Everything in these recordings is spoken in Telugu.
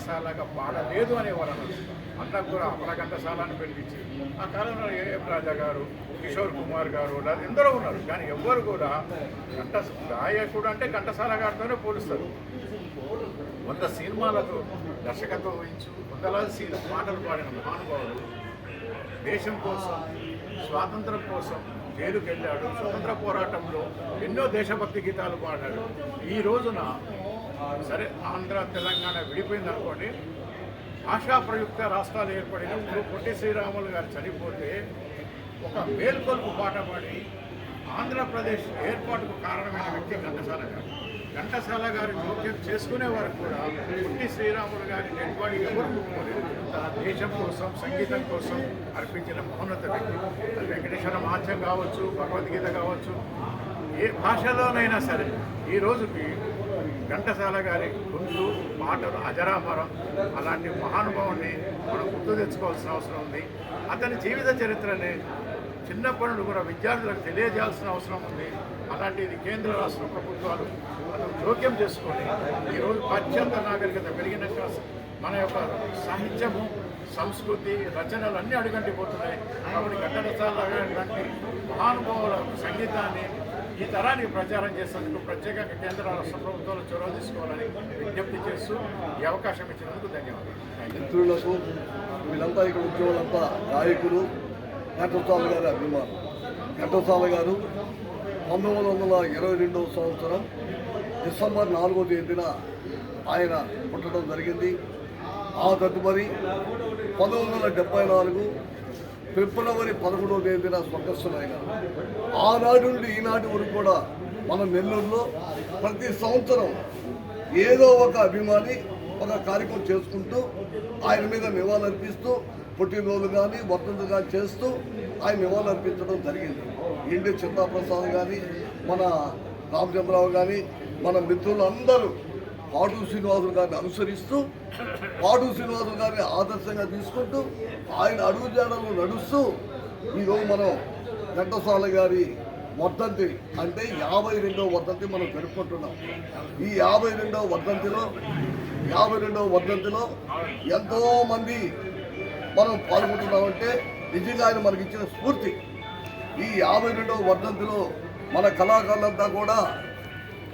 పాఠశాలగా పాడలేదు అనేవారు అన్నారు అంతా కూడా అమర అని పిలిపించి ఆ కాలంలో ఏఎం రాజా గారు కిషోర్ కుమార్ గారు ఎందరో ఉన్నారు. కానీ ఎవ్వరు కూడా ఘంట గాయకుడు అంటే ఘంటసాల గారితోనే పోలుస్తారు. వంద సినిమాలకు దర్శకత్వం వహించు వందలాది సీన్ పాటలు పాడిన మహానుభావులు దేశం కోసం స్వాతంత్రం కోసం జైలుకి వెళ్ళాడు స్వతంత్ర పోరాటంలో ఎన్నో దేశభక్తి గీతాలు పాడాడు. ఈ రోజున సరే ఆంధ్ర తెలంగాణ విడిపోయింది అనుకోండి భాషా ప్రయుక్త రాష్ట్రాలు ఏర్పడినప్పుడు పొట్టి శ్రీరాములు గారు చనిపోతే ఒక మేల్కొల్పు పాట పాడి ఆంధ్రప్రదేశ్ ఏర్పాటుకు కారణమైన వ్యక్తి ఘంటసాల గారు. ఘంటసాల గారి జోక్యం చేసుకునే వారు కూడా పుట్టి శ్రీరాములు గారి నెట్వాడి ఎవరు ముట్టుకోలేదు దేశం కోసం సంగీతం కోసం అర్పించిన మౌనత వ్యక్తి. వెంకటేశ్వర మహాత్యం కావచ్చు భగవద్గీత కావచ్చు ఏ భాషలోనైనా సరే. ఈ రోజుకి ఘంటసాల గారి గొంతు మాటలు అజరామరం అలాంటి మహానుభావుని మనం గుర్తు తెచ్చుకోవాల్సిన అవసరం ఉంది. అతని జీవిత చరిత్రని చిన్న పనులు కూడా విద్యార్థులకు తెలియజేయాల్సిన అవసరం ఉంది. అలాంటిది కేంద్ర రాష్ట్ర ప్రభుత్వాలు మనం జోక్యం చేసుకొని ఈరోజు పాశ్చాత్య నాగరికత పెరిగినాక మన యొక్క సాహిత్యము సంస్కృతి రచనలు అన్నీ అడుగంటిపోతున్నాయి కాబట్టి ఘటనసాల మహానుభావుల సంగీతాన్ని ఈ తరానికి ప్రచారం చేసేందుకు ప్రత్యేకంగా కేంద్ర రాష్ట్ర ప్రభుత్వాలు చొరవ తీసుకోవాలని విజ్ఞప్తి చేస్తూ ఈ అవకాశం ఇచ్చినందుకు ధన్యవాదాలు. మిత్రులకు వీళ్ళంతా ఇక్కడ ఉద్యోగులంతా గాయకులు ఘంటసాల గారి అభిమానం. ఘంటసాల గారు పంతొమ్మిది వందల ఇరవై రెండవ సంవత్సరం డిసెంబర్ నాలుగో తేదీన ఆయన పుట్టడం జరిగింది. ఆ తదుపరి పంతొమ్మిది వందల డెబ్బై నాలుగు ఫిబ్రవరి పదకొండవ తేదీన స్వర్గస్థులైన ఆనాటి నుండి ఈనాటి వరకు కూడా మన నెల్లూరులో ప్రతి సంవత్సరం ఏదో ఒక అభిమాని ఒక కార్యక్రమం చేసుకుంటూ ఆయన మీద నివాళులర్పిస్తూ పుట్టినరోజు కానీ వర్ధంతులు కానీ చేస్తూ ఆయన నివాళులర్పించడం జరిగింది. ఇండి చిత్తాప్రసాద్ కానీ మన రామచంద్రరావు కానీ మన మిత్రులు అందరూ పాటు శ్రీనివాసులు గారిని అనుసరిస్తూ పాటు శ్రీనివాసులు గారిని ఆదర్శంగా తీసుకుంటూ ఆయన అడుగుజాడలు నడుస్తూ ఈరోజు మనం ఘంటసాల గారి వర్ధంతి అంటే యాభై రెండవ వర్ధంతి మనం జరుపుకుంటున్నాం. ఈ యాభై రెండవ వర్ధంతిలో యాభై రెండవ వర్ధంతిలో ఎంతో మంది మనం పాల్గొంటున్నామంటే నిజంగా ఆయన మనకి ఇచ్చిన స్ఫూర్తి. ఈ యాభై రెండవ వర్ధంతిలో మన కళాకారులంతా కూడా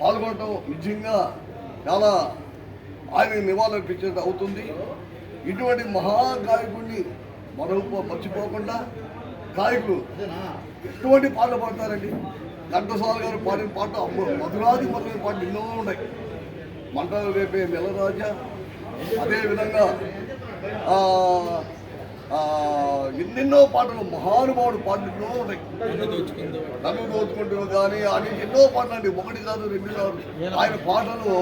పాల్గొనటం నిజంగా చాలా ఆయన నివాళులర్పించేది అవుతుంది. ఇటువంటి మహాగాయకుడిని మనం మర్చిపోకుండా గాయకులు ఎటువంటి పాటలు పాడతారండి? ఘంటసాల గారు పాడిన పాట మధురాది మొదలైన పాటలు ఎన్నో ఉన్నాయి. మంటలు రేపే మెలరాజా అదేవిధంగా ఎన్నెన్నో పాటలు మహానుభావుడు పాటలు ఎన్నో ఉన్నాయి నన్ను దోచుకుంటూ కానీ అని ఎన్నో పాటలు అండి ఒకటి కాదు రెండు కాదు. ఆయన పాటలు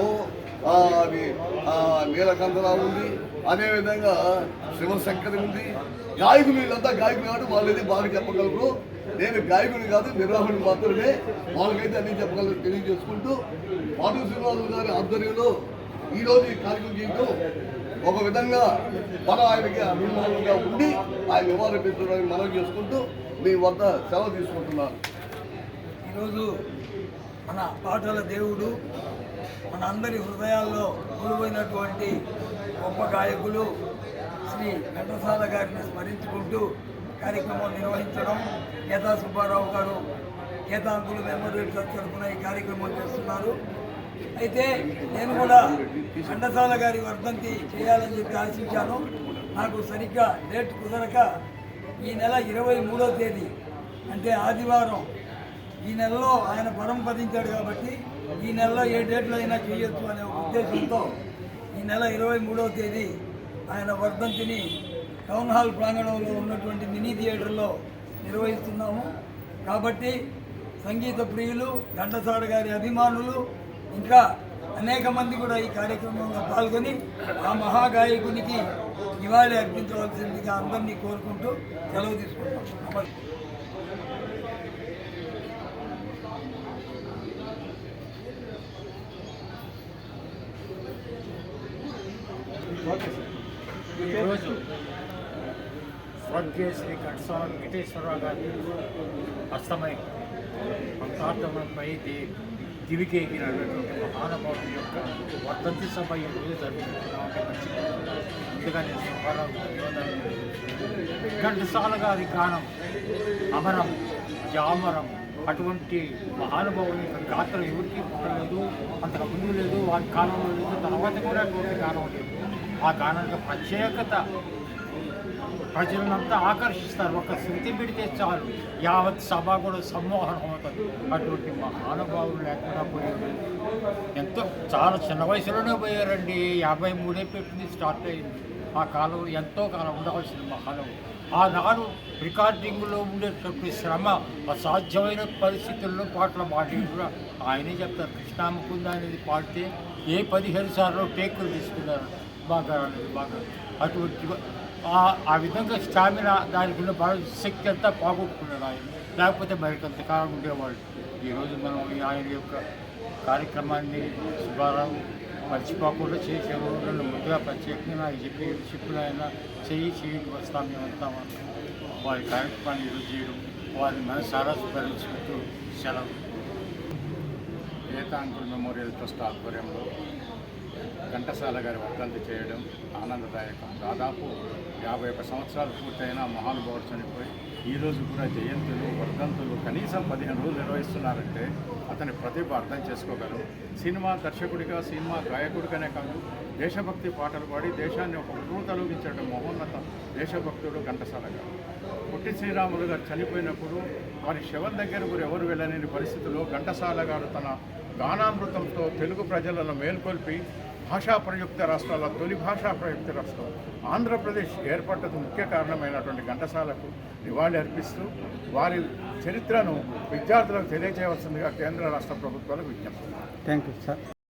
అది ఆ, నీలకంఠరావు ఉంది. అదేవిధంగా శివశంకరి ఉంది. గాయకులు వీళ్ళంతా గాయకులు కాబట్టి వాళ్ళది బాగా చెప్పగలరు. నేను గాయకుని కాదు నిర్వాహకుని మాత్రమే. వాళ్ళకైతే అన్ని చెప్పగలరు తెలియజేసుకుంటూ. పాటు శ్రీనివాసులు గారి ఆధ్వర్యంలో ఈరోజు ఈ కార్యక్రమం చేయడం ఒక విధంగా మనం ఆయనకి అభిమానులుగా ఉండి ఆయన నివారించడానికి మనం చేసుకుంటూ మీ వద్ద సెలవు తీసుకుంటున్నాను. ఈరోజు మన పాటల దేవుడు మన అందరి హృదయాల్లో కొలువైనటువంటి గొప్ప గాయకులు శ్రీ ఘంటసాల గారిని స్మరించుకుంటూ కార్యక్రమం నిర్వహించడం గీతా సుబ్బారావు గారు గీతాంకులు మెమోరియల్ తరఫున ఈ కార్యక్రమం చేస్తున్నారు. అయితే నేను కూడా ఘంటసాల గారి వర్ధంతి చేయాలని చెప్పి ఆశించాను. నాకు సరిగ్గా డేట్ కుదరక ఈ నెల ఇరవై మూడో తేదీ అంటే ఆదివారం ఈ నెలలో ఆయన పరంపదించాడు కాబట్టి ఈ నెలలో ఏ డేట్లో అయినా చేయొచ్చు అనే ఉద్దేశంతో ఈ నెల ఇరవై మూడవ తేదీ ఆయన వర్ధంతిని టౌన్ హాల్ ప్రాంగణంలో ఉన్నటువంటి మినీ థియేటర్లో నిర్వహిస్తున్నాము. కాబట్టి సంగీత ప్రియులు ఘంటసార గారి అభిమానులు ఇంకా అనేక మంది కూడా ఈ కార్యక్రమంలో పాల్గొని ఆ మహాగాయకునికి నివాళి అర్పించవలసిందిగా అందరినీ కోరుకుంటూ సెలవు తీసుకుంటాం ఈరోజు స్వర్గీయ శ్రీ ఘట్సాల వెంకటేశ్వరరావు గారి అస్తమై పంచార్థమంపై ది దివికి ఎగినటువంటి మహానుభావుడి యొక్క వర్ధంతి సభ ఈరోజు జరుగుతున్నామంటే ముందుగా నేను ఘంటసాల గారి గానం అమరం జామరం అటువంటి మహానుభావుని యొక్క గాత్రం ఎవరికి పుట్టలేదు అంతకు ముందు లేదు వారి కాలంలో లేదు తర్వాత కూడా అటువంటి గానం లేదు. ఆ గానానికి ప్రత్యేకత ప్రజలంతా ఆకర్షిస్తారు. ఒక శృతి పెడితే చాలు. యావత్ సభ కూడా సమ్మోహనం అవుతుంది. అటువంటి మహానుభావులు లేకుండా పోయారు. ఎంతో చాలా చిన్న వయసులోనే పోయారండి. యాభై మూడే పెట్టింది స్టార్ట్ అయింది. ఆ కాలం ఎంతో కాలం ఉండవలసిన మహానుభావులు. ఆనాడు రికార్డింగ్లో ఉండేటువంటి శ్రమ అసాధ్యమైన పరిస్థితుల్లో పాటలు పాడి కూడా ఆయనే చెప్తారు. కృష్ణాముకుంద అనేది పాడితే ఏ పదిహేను సార్లు టేకులు తీసుకున్నారు. బాగా బాగా. అటువంటి ఆ- విధంగా స్టామినా దానికి ఉన్న బాగా శక్తి అంతా పోగొట్టుకున్నాడు ఆయన లేకపోతే మరి కాలం ఉండేవాళ్ళు. ఈరోజు మనం ఆయన యొక్క కార్యక్రమాన్ని శుభారావు మర్చిపోకుండా చేసే నన్ను ముందుగా ప్రత్యేకంగా నాకు చెప్పి చెప్పిన ఆయన చెయ్యి చేయండి వస్తాం మేమంతా వారి కార్యక్రమాన్ని ఈరోజు చేయడం వారిని మనసారా స్మరించుకుంటూ సెలవు. గీతాంకుల్ మెమోరియల్ ట్రస్ట్ ఆధ్వర్యంలో ఘంటసాల గారి వర్ధంతి చేయడం ఆనందదాయకం. దాదాపు యాభై ఒక్క సంవత్సరాలు పూర్తయిన మహానుభావుడు చనిపోయి ఈరోజు కూడా జయంతులు వర్ధంతులు కనీసం పదిహేను రోజులు నిర్వహిస్తున్నారంటే అతని ప్రతిభ అర్థం చేసుకోగలం. సినిమా దర్శకుడిగా సినిమా గాయకుడిగానే కాదు దేశభక్తి పాటలు పాడి దేశాన్ని ఒక తొలగించడం మహోన్నత దేశభక్తుడు ఘంటసాల గారు. పొట్టి శ్రీరాములు గారు చనిపోయినప్పుడు వారి శవం దగ్గర ఎవరు వెళ్ళలేని పరిస్థితుల్లో ఘంటసాల గారు తన గానామృతంతో తెలుగు ప్రజలను మేల్కొల్పి భాషా ప్రయుక్త రాష్ట్రాల తొలి భాషా ప్రయుక్త రాష్ట్రం. ఆంధ్రప్రదేశ్ ఏర్పడ్డకు ముఖ్య కారణమైనటువంటి ఘంటసాలకు నివాళి అర్పిస్తూ వారి చరిత్రను విద్యార్థులకు తెలియజేయవలసిందిగా కేంద్ర రాష్ట్ర ప్రభుత్వాలకు విజ్ఞప్తి థ్యాంక్ యూ సార్